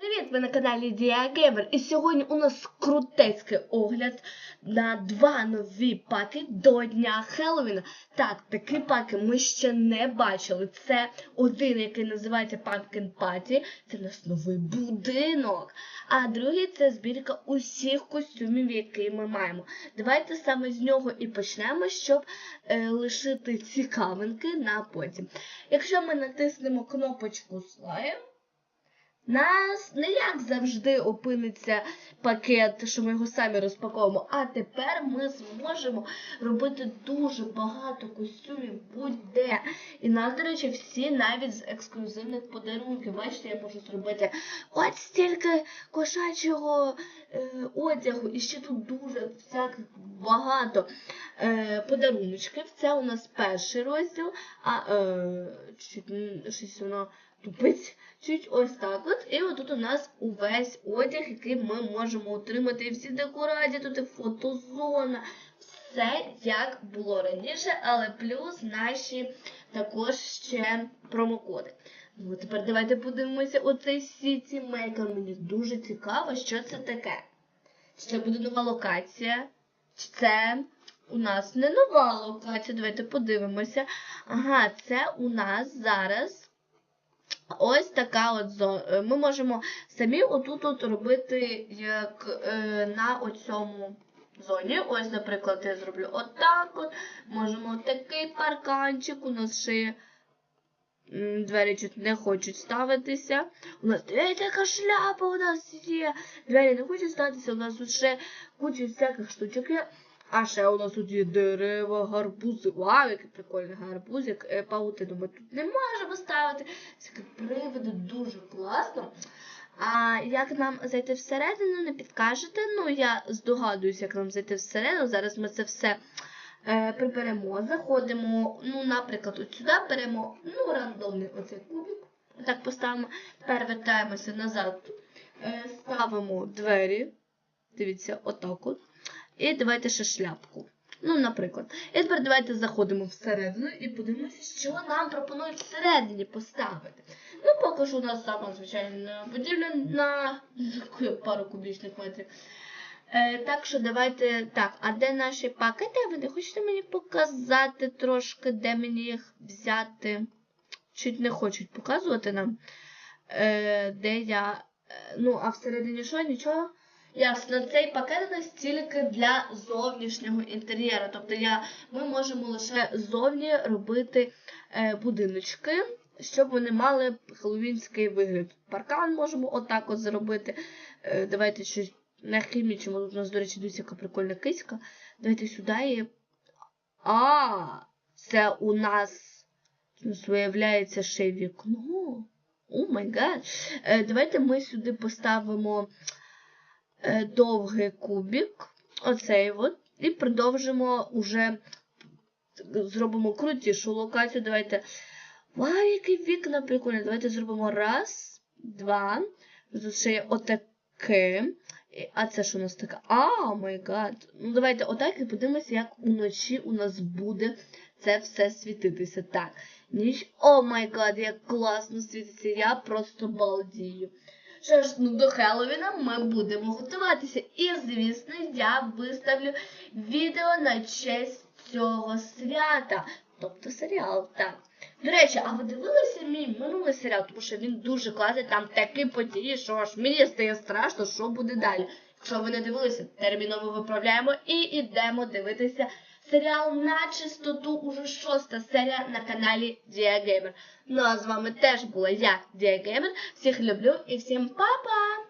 Привіт, ви на каналі Діагеймер. І сьогодні у нас крутецький огляд на два нові паки до Дня Хеллоуіна. Так, такі паки ми ще не бачили. Це один, який називається Pumpkin Party. Це наш новий будинок. А другий це збірка усіх костюмів, які ми маємо. Давайте саме з нього і почнемо, щоб е, лишити цікавинки на потім. Якщо ми натиснемо кнопочку слайм. Нас не як завжди опиниться пакет, що ми його самі розпаковуємо. А тепер ми зможемо робити дуже багато костюмів будь-де. І нас, до речі, всі навіть з ексклюзивних подарунків. Бачите, я можу зробити от стільки кошачого е, одягу. І ще тут дуже всяких багато е, подаруночків. Це у нас перший розділ, а е, щось воно тупить. Чуть ось так от. І отут у нас увесь одяг, який ми можемо отримати. Всі декорації, тут і фотозона. Все як було раніше, але плюс наші також ще промокоди. Ну, тепер давайте подивимося оцей City Maker. Мені дуже цікаво, що це таке. Чи це буде нова локація? Чи це у нас не нова локація? Давайте подивимося. Ага, це у нас зараз. Ось така от зона. Ми можемо самі отут от робити як е, на оцьому зоні. Ось, наприклад, я зроблю отак от. Можемо такий парканчик. У нас ще двері чуть не хочуть ставитися. У нас дивіться, яка шляпа у нас є. Двері не хочуть ставитися, у нас тут ще куча всяких штучок є. А ще у нас тут є дерева, гарбузи. Вау, який прикольний гарбузик. Е, Паутину тут не можемо ставити. Ці приводи дуже класно. А як нам зайти всередину, не підкажете? Ну, я здогадуюсь, як нам зайти всередину. Зараз ми це все е, приберемо, заходимо, ну, наприклад, от сюди беремо ну, рандомний оцей кубик. Так поставимо, перевертаємося назад, е, ставимо двері. Дивіться, отак от. І давайте ще шляпку. Ну, наприклад. І тепер давайте заходимо всередину і подивимося, що нам пропонують всередині поставити. Ну, поки що у нас сама звичайна будівля на пару кубічних метрів. Е, так що давайте. Так, а де наші пакети? Ви не хочете мені показати трошки, де мені їх взяти? Чуть не хочуть показувати нам. Е, де я. е, Ну, а всередині що? Нічого? Ясно, цей пакет у нас тільки для зовнішнього інтер'єру. Тобто я, ми можемо лише ззовні робити е, будиночки, щоб вони мали хеллоуінський вигляд. Паркан можемо отак от зробити. Е, давайте щось не хімічимо. Тут у нас, до речі, дивіться, яка прикольна киська. Давайте сюди і. А, це у нас, виявляється ще вікно. О май гад. Е, Давайте ми сюди поставимо довгий кубик, оцей от, і продовжимо уже зробимо крутішу локацію. Давайте. Вау, які вікна прикольні. Давайте зробимо раз, два. Тут ще є отаке. А це що у нас таке? А, май гад. Ну давайте отак і подивимося, як уночі у нас буде це все світитися. Так. Ніч. О май гад, як класно світиться. Я просто балдію. Що ж, ну до Хеллоуіна ми будемо готуватися. І, звісно, я виставлю відео на честь цього свята. Тобто серіал, так. До речі, а ви дивилися мій минулий серіал, тому що він дуже класний, там такі події, що аж мені стає страшно, що буде далі. Якщо ви не дивилися, терміново виправляємо і йдемо дивитися серіал на чистоту, уже шоста серія на каналі Діагеймер. Ну а з вами теж була я, Діагеймер. Всіх люблю і всім па-па!